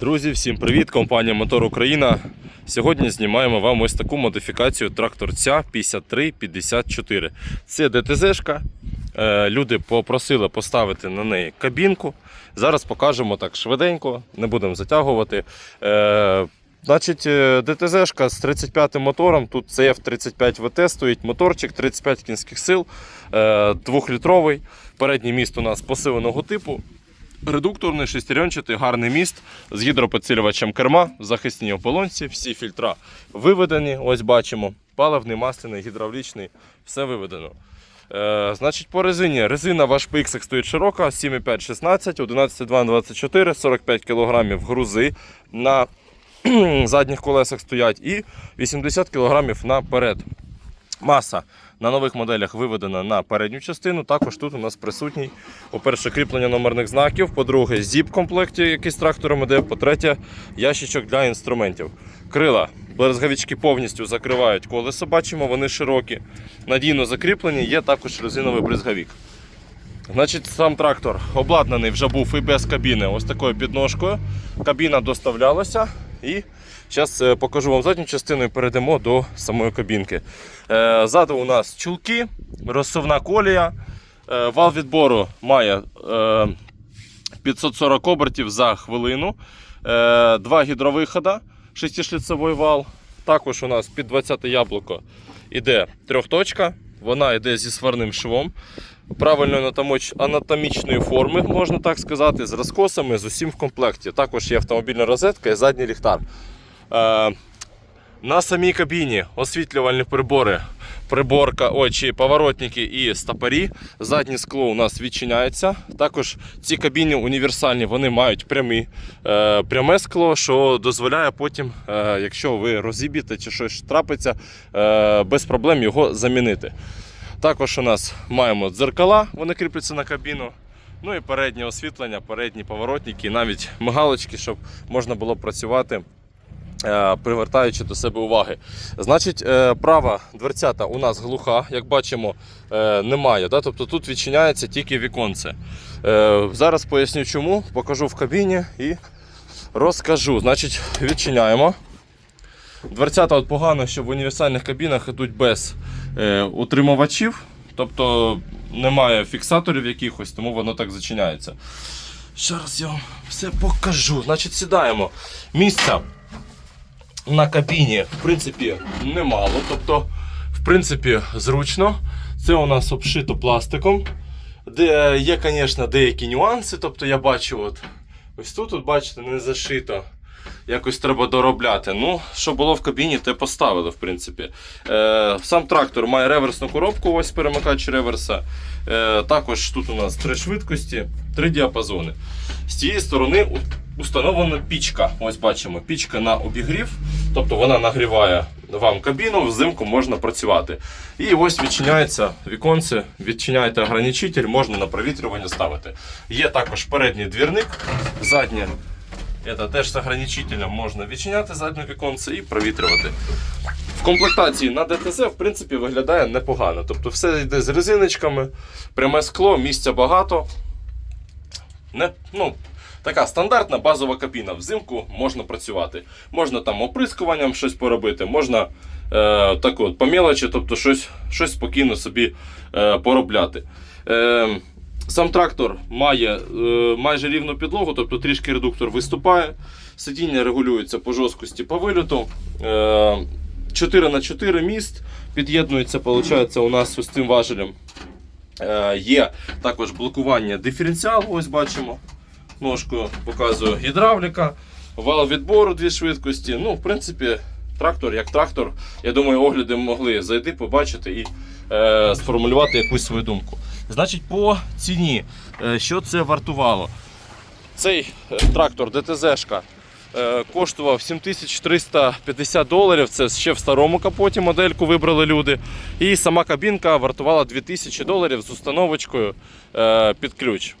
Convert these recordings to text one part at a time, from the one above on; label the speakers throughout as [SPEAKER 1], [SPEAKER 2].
[SPEAKER 1] Друзі, всім привіт! Компанія Мотор Україна. Сьогодні знімаємо вам ось таку модифікацію тракторця 5354. Це ДТЗ-шка. Е, Люди попросили поставити на неї кабінку. Зараз покажемо так швиденько, не будемо затягувати. Е, Значить, е, ДТЗ-шка з 35 мотором. Тут CF35 ВТ стоїть моторчик, 35 кінських сил, 2-літровий. Передній міст у нас посиленого типу. Редукторний шестеренчатий гарний міст з гідропідсилювачем керма, в захисній ополонці, всі фільтра виведені. Ось бачимо. Паливний, масляний, гідравлічний, все виведено. Е, значить, по резині. Резина ваш PX стоїть широка, 7,5 16, 11,2 24, 45 кг грузи на задніх колесах стоять і 80 кг наперед. Маса на нових моделях виведена на передню частину. Також тут у нас присутній, по-перше, кріплення номерних знаків, по-друге, зіп в комплекті, який з трактором іде, по-третє, ящичок для інструментів. Крила, березговички повністю закривають колесо, бачимо, вони широкі. Надійно закріплені, є також резиновий брезговик. Значить, сам трактор обладнаний вже був і без кабіни, ось такою підножкою. Кабіна доставлялася і зараз покажу вам задню частину і перейдемо до самої кабінки. Е, Ззаду у нас чулки, розсувна колія. Е, Вал відбору має е, 540 обертів за хвилину. Е, Два гідровихода, шестишліцевий вал. Також у нас під 20 яблуко іде трьохточка. Вона йде зі сварним швом. Правильної анатомоч- анатомічної форми, можна так сказати, з розкосами, з усім в комплекті. Також є автомобільна розетка і задній ліхтар. Е, на самій кабіні освітлювальні прибори, приборка, ой, чи поворотники і стопорі. Заднє скло у нас відчиняється. Також ці кабіни універсальні, вони мають прямі, е, пряме скло, що дозволяє потім, е, якщо ви розіб'єте чи щось трапиться, е, без проблем його замінити. Також у нас маємо дзеркала, вони кріпляться на кабіну. Ну і переднє освітлення, передні поворотники, навіть мигалочки, щоб можна було працювати е, привертаючи до себе уваги. Значить, е, права дверцята у нас глуха, як бачимо, е, немає. Тобто тут відчиняється тільки віконце. Зараз поясню чому, покажу в кабіні і розкажу. Значить, відчиняємо. Дверцята от погано, що в універсальних кабінах йдуть без утримувачів, тобто немає фіксаторів якихось, тому воно так зачиняється. Зараз я вам все покажу. Значить, сідаємо. Місця на кабіні, в принципі, немало. Тобто, в принципі, зручно. Це у нас обшито пластиком. Де є, звісно, деякі нюанси. Тобто я бачу, от, ось тут, от, бачите, не зашито. Якось треба доробляти. Ну, що було в кабіні, те поставили, в принципі. Е, сам трактор має реверсну коробку, ось перемикач реверса. Е, також тут у нас три швидкості, три діапазони. З цієї сторони установлена пічка. Ось бачимо, пічка на обігрів, тобто вона нагріває вам кабіну, взимку можна працювати. І ось відчиняється віконце, відчиняєте ограничитель, можна на провітрювання ставити. Є також передній двірник, заднє. Это теж з ограничителем можна відчиняти заднє віконце і провітрювати. В комплектації на ДТЗ в принципі виглядає непогано. Тобто все йде з резиночками, пряме скло, місця багато. Не, ну, така стандартна базова кабіна. Взимку можна працювати. Можна там оприскуванням щось поробити, можна е, так от, по мелочі, тобто щось, щось спокійно собі е, поробляти. Е, Сам трактор має е, майже рівну підлогу, тобто трішки редуктор виступає. Сидіння регулюється по жорсткості по вильоту. Е, 4 на 4 міст під'єднується, виходить, у нас ось цим важелем. Е, є також блокування диференціалу, ось бачимо. Ножкою показую гідравліка, вал відбору дві швидкості. Ну, в принципі, трактор як трактор. Я думаю, огляди могли зайти, побачити і е, сформулювати якусь свою думку. Значить, по ціні, е, що це вартувало? Цей е, трактор ДТЗ-шка е, коштував 7350 доларів. Це ще в старому капоті модельку вибрали люди. І сама кабінка вартувала 2000 доларів з установочкою під ключ.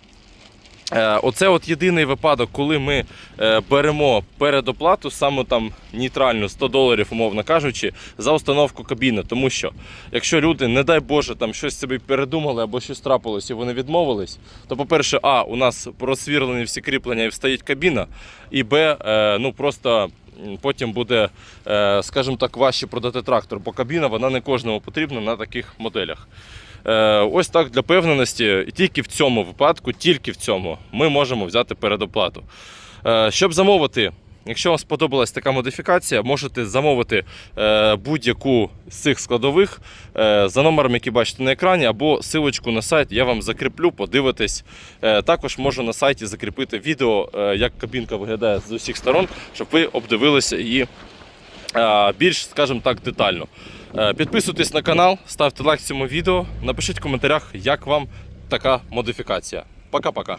[SPEAKER 1] Е, Оце от єдиний випадок, коли ми е, беремо передоплату, саме там нейтральну 100 доларів, умовно кажучи, за установку кабіни. Тому що якщо люди, не дай Боже, там щось собі передумали або щось трапилось і вони відмовились, то, по-перше, а, у нас просвірлені всі кріплення і встоїть кабіна, і Б, е, ну просто. Потім буде, скажімо так, важче продати трактор, бо кабіна вона не кожному потрібна на таких моделях. Е, Ось так для певненості, і тільки в цьому випадку, тільки в цьому, ми можемо взяти передоплату. Е, Щоб замовити, якщо вам сподобалась така модифікація, можете замовити е, будь-яку з цих складових за номером, який бачите на екрані, або силочку на сайт я вам закріплю, подивитись. Також можу на сайті закріпити відео, як кабінка виглядає з усіх сторон, щоб ви обдивилися її більш, скажімо так, детально. Е, Підписуйтесь на канал, ставте лайк цьому відео, напишіть в коментарях, як вам така модифікація. Пока-пока.